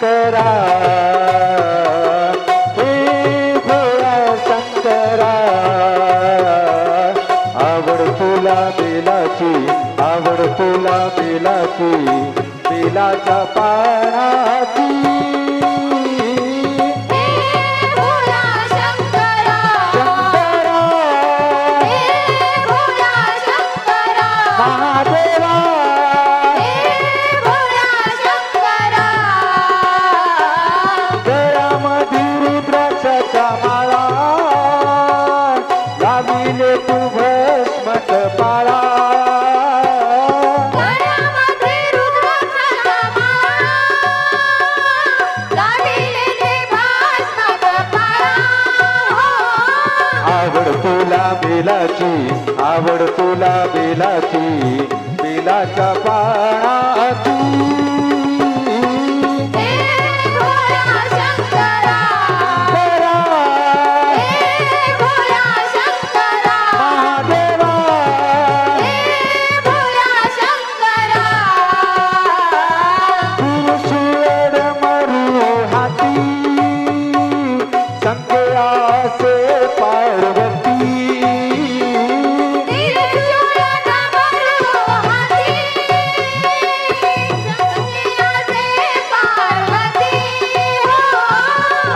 शंकरा. हे भोळा शंकरा. आवड तुला बेलाची आवड तुला बेलाची बेलाच्या पानाची. तुला बेलाची आवड तुला बेलाची बेलाच्या पानाची.